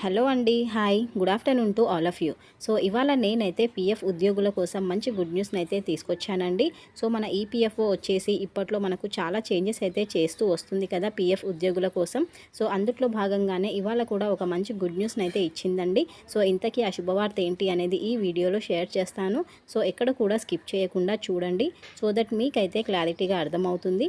Hello అండి hi. Good afternoon to all of you. So ఇవాళ నేనైతే పీఎఫ్ ఉద్యోగుల కోసం మంచి గుడ్ న్యూస్ని అయితే తీసుకొచ్చానండి. సో మన ఈపీఎఫ్ఓ వచ్చేసి ఇప్పట్లో మనకు చాలా చేంజెస్ అయితే చేస్తూ వస్తుంది కదా పీఎఫ్ ఉద్యోగుల కోసం. సో అందుట్లో భాగంగానే ఇవాళ కూడా ఒక మంచి గుడ్ న్యూస్ని అయితే ఇచ్చిందండి. సో ఇంతకీ ఆ శుభవార్త ఏంటి అనేది ఈ వీడియోలో షేర్ చేస్తాను. సో ఎక్కడ కూడా స్కిప్ చేయకుండా చూడండి. సో దట్ మీకైతే క్లారిటీగా అర్థమవుతుంది.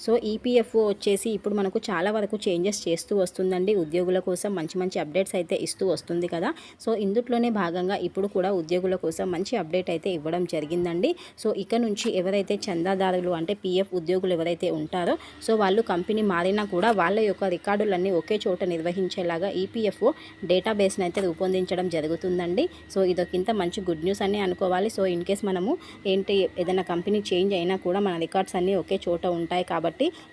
సో ఈపీఎఫ్ఓ వచ్చేసి ఇప్పుడు మనకు చాలా వరకు చేంజెస్ చేస్తూ వస్తుందండి. ఉద్యోగుల కోసం మంచి మంచి అప్డేట్స్ అయితే ఇస్తూ వస్తుంది కదా. సో ఇందుట్లోనే భాగంగా ఇప్పుడు కూడా ఉద్యోగుల కోసం మంచి అప్డేట్ అయితే ఇవ్వడం జరిగిందండి. సో ఇక నుంచి ఎవరైతే చందాదారులు అంటే పీఎఫ్ ఉద్యోగులు ఎవరైతే ఉంటారో సో వాళ్ళు కంపెనీ మారినా కూడా వాళ్ళ యొక్క రికార్డులన్నీ ఒకే చోట నిర్వహించేలాగా ఈపీఎఫ్ఓ డేటాబేస్ని అయితే రూపొందించడం జరుగుతుందండి. సో ఇదొకింత మంచి గుడ్ న్యూస్ అని అనుకోవాలి. సో ఇన్ కేస్ మనము ఏంటి ఏదైనా కంపెనీ చేంజ్ అయినా కూడా మన రికార్డ్స్ అన్నీ ఒకే చోట ఉంటాయి కాబట్టి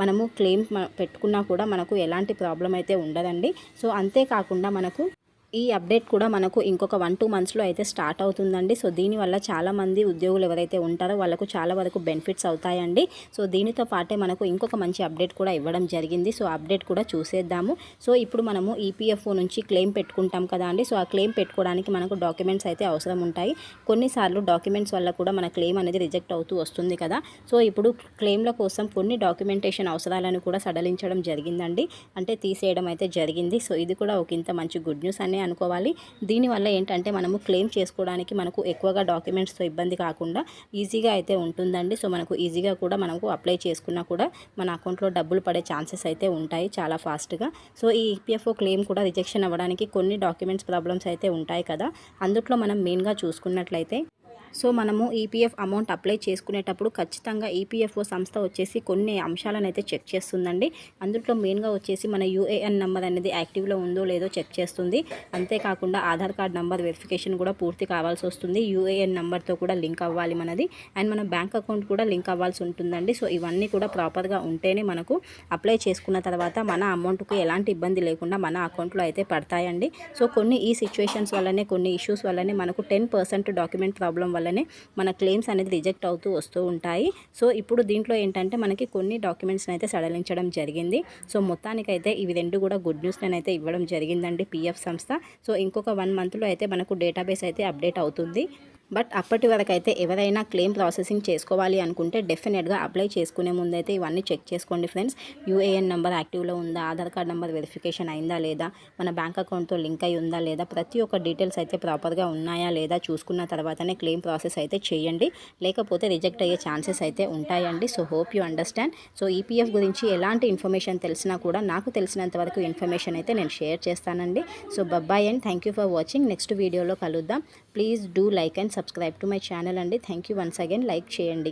మనము క్లెయిమ్ పెట్టుకున్నా కూడా మనకు ఎలాంటి ప్రాబ్లం అయితే ఉండదండి. సో అంతేకాకుండా మనకు ఈ అప్డేట్ కూడా మనకు ఇంకొక వన్ టూ మంత్స్లో అయితే స్టార్ట్ అవుతుందండి. సో దీనివల్ల చాలామంది ఉద్యోగులు ఎవరైతే ఉంటారో వాళ్ళకు చాలా వరకు బెనిఫిట్స్ అవుతాయండి. సో దీనితో పాటే మనకు ఇంకొక మంచి అప్డేట్ కూడా ఇవ్వడం జరిగింది. సో అప్డేట్ కూడా చూసేద్దాము. సో ఇప్పుడు మనము ఈపీఎఫ్ఓ నుంచి క్లెయిమ్ పెట్టుకుంటాం కదా అండి. సో ఆ క్లెయిమ్ పెట్టుకోవడానికి మనకు డాక్యుమెంట్స్ అయితే అవసరం ఉంటాయి. కొన్నిసార్లు డాక్యుమెంట్స్ వల్ల కూడా మన క్లెయిమ్ అనేది రిజెక్ట్ అవుతూ వస్తుంది కదా. సో ఇప్పుడు క్లెయిమ్ల కోసం కొన్ని డాక్యుమెంటేషన్ అవసరాలను కూడా సడలించడం జరిగిందండి. అంటే తీసేయడం అయితే జరిగింది. సో ఇది కూడా ఒక ఇంత మంచి గుడ్ న్యూస్ అనే అనుకోవాలి. దీనివల్ల ఏంటంటే మనము క్లెయిమ్ చేసుకోవడానికి మనకు ఎక్కువగా డాక్యుమెంట్స్తో ఇబ్బంది కాకుండా ఈజీగా అయితే ఉంటుందండి. సో మనకు ఈజీగా కూడా మనకు అప్లై చేసుకున్నా కూడా మన అకౌంట్లో డబ్బులు పడే ఛాన్సెస్ అయితే ఉంటాయి చాలా ఫాస్ట్గా. సో ఈ ఈపీఎఫ్ఓ క్లెయిమ్ కూడా రిజెక్షన్ అవ్వడానికి కొన్ని డాక్యుమెంట్స్ ప్రాబ్లమ్స్ అయితే ఉంటాయి కదా. అందుట్లో మనం మెయిన్గా చూసుకున్నట్లయితే సో మనము ఈపీఎఫ్ అమౌంట్ అప్లై చేసుకునేటప్పుడు ఖచ్చితంగా ఈపీఎఫ్ఓ సంస్థ వచ్చేసి కొన్ని అంశాలను అయితే చెక్ చేస్తుందండి. అందులో మెయిన్గా వచ్చేసి మన యూఏఎన్ నెంబర్ అనేది యాక్టివ్లో ఉందో లేదో చెక్ చేస్తుంది. అంతేకాకుండా ఆధార్ కార్డ్ నెంబర్ వెరిఫికేషన్ కూడా పూర్తి కావాల్సి వస్తుంది. యూఏఎన్ నెంబర్తో కూడా లింక్ అవ్వాలి మనది. అండ్ మన బ్యాంక్ అకౌంట్ కూడా లింక్ అవ్వాల్సి ఉంటుందండి. సో ఇవన్నీ కూడా ప్రాపర్గా ఉంటేనే మనకు అప్లై చేసుకున్న తర్వాత మన అమౌంట్కి ఎలాంటి ఇబ్బంది లేకుండా మన అకౌంట్లో అయితే పడతాయండి. సో కొన్ని ఈ సిచ్యువేషన్స్ వల్లనే కొన్ని ఇష్యూస్ వల్లనే మనకు టెన్ పర్సెంట్ డాక్యుమెంట్ ప్రాబ్లం వల్ల వల్లనే మన క్లెయిమ్స్ అనేది రిజెక్ట్ అవుతూ వస్తూ ఉంటాయి. సో ఇప్పుడు దీంట్లో ఏంటంటే మనకి కొన్ని డాక్యుమెంట్స్ని అయితే సడలించడం జరిగింది. సో మొత్తానికైతే ఇవి రెండు కూడా గుడ్ న్యూస్ అయితే ఇవ్వడం జరిగిందండి పిఎఫ్ సంస్థ. సో ఇంకొక వన్ మంత్లో అయితే మనకు డేటాబేస్ అయితే అప్డేట్ అవుతుంది. బట్ అప్పటి వరకు అయితే ఎవరైనా క్లెయిమ్ ప్రాసెసింగ్ చేసుకోవాలి అనుకుంటే డెఫినెట్గా అప్లై చేసుకునే ముందైతే ఇవన్నీ చెక్ చేసుకోండి ఫ్రెండ్స్. యూఏఎన్ నెంబర్ యాక్టివ్లో ఉందా? ఆధార్ కార్డ్ నెంబర్ వెరిఫికేషన్ అయిందా లేదా? మన బ్యాంక్ అకౌంట్తో లింక్ అయి ఉందా లేదా? ప్రతి ఒక్క డీటెయిల్స్ అయితే ప్రాపర్గా ఉన్నాయా లేదా చూసుకున్న తర్వాతనే క్లెయిమ్ ప్రాసెస్ అయితే చేయండి. లేకపోతే రిజెక్ట్ అయ్యే ఛాన్సెస్ అయితే ఉంటాయండి. So hope you understand. So EPF గురించి ఎలాంటి ఇన్ఫర్మేషన్ తెలిసినా కూడా నాకు తెలిసినంత వరకు ఇన్ఫర్మేషన్ అయితే నేను షేర్ చేస్తానండి. So bye bye and thank you for watching. Next వీడియోలో కలుద్దాం. Please do like and subscribe to my channel అండి. Thank you once again like చేయండి.